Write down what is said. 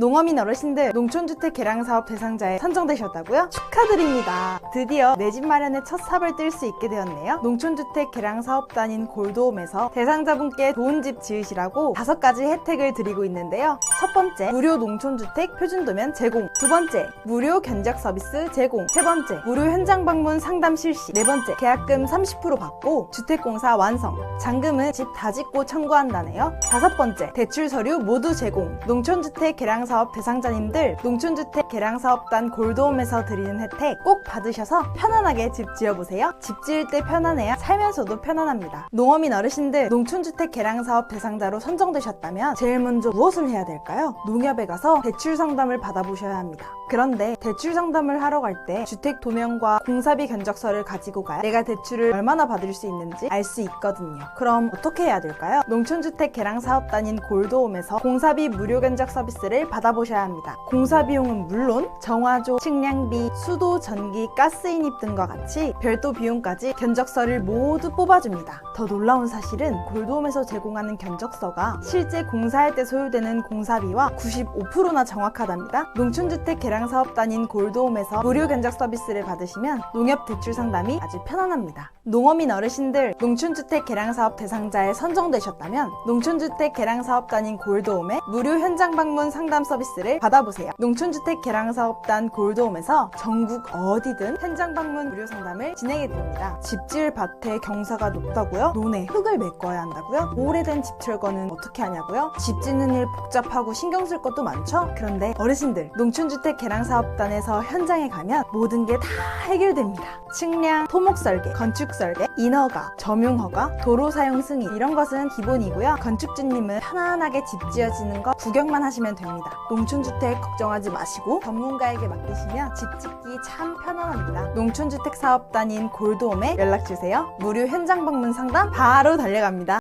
농어민 어르신들 농촌주택 개량사업 대상자에 선정되셨다고요? 축하드립니다. 드디어 내 집 마련의 첫 삽을 뜰 수 있게 되었네요. 농촌주택 개량사업단인 골도움에서 대상자분께 좋은 집 지으시라고 다섯 가지 혜택을 드리고 있는데요. 첫 번째, 무료 농촌주택 표준도면 제공. 두 번째, 무료 견적 서비스 제공. 세 번째, 무료 현장 방문 상담 실시. 네 번째, 계약금 30% 받고 주택공사 완성. 잔금은 집 다 짓고 청구한다네요. 다섯 번째, 대출 서류 모두 제공. 농촌주택 개량 사업 대상자님들 농촌주택 개량사업단 골도움에서 드리는 혜택 꼭 받으셔서 편안하게 집 지어보세요. 집 지을 때 편안해야 살면서도 편안합니다. 농어민 어르신들 농촌주택 개량사업 대상자로 선정되셨다면 제일 먼저 무엇을 해야 될까요? 농협에 가서 대출 상담을 받아보셔야 합니다. 그런데 대출 상담을 하러 갈 때 주택 도면과 공사비 견적서를 가지고 가야 내가 대출을 얼마나 받을 수 있는지 알 수 있거든요. 그럼 어떻게 해야 될까요? 농촌주택 개량사업단인 골도움에서 공사비 무료 견적 서비스를 받 아보셔야 합니다. 공사 비용은 물론 정화조, 측량비, 수도, 전기, 가스 인입 등과 같이 별도 비용까지 견적서를 모두 뽑아줍니다. 더 놀라운 사실은 골도움에서 제공하는 견적서가 실제 공사할 때 소요되는 공사비와 95%나 정확하답니다. 농촌주택 개량 사업 단인 골도움에서 무료 견적 서비스를 받으시면 농협 대출 상담이 아주 편안합니다. 농어민 어르신들 농촌주택 개량 사업 대상자에 선정되셨다면 농촌주택 개량 사업 단인 골도움에 무료 현장 방문 상담 서비스를 받아보세요. 농촌주택 개량사업단 골도움에서 전국 어디든 현장 방문 무료 상담을 진행해 드립니다. 집 지을 밭에 경사가 높다고요? 논에 흙을 메꿔야 한다고요? 오래된 집 철거는 어떻게 하냐고요? 집 짓는 일 복잡하고 신경 쓸 것도 많죠? 그런데 어르신들 농촌주택 개량사업단에서 현장에 가면 모든 게 다 해결됩니다. 측량, 토목 설계, 건축 설계, 인허가, 점용 허가, 도로 사용 승인 이런 것은 기본이고요. 건축주님은 편안하게 집 지어지는 거 구경만 하시면 됩니다. 농촌주택 걱정하지 마시고 전문가에게 맡기시면 집 짓기 참 편안합니다. 농촌주택 사업단인 골도움에 연락 주세요. 무료 현장 방문 상담 바로 달려갑니다.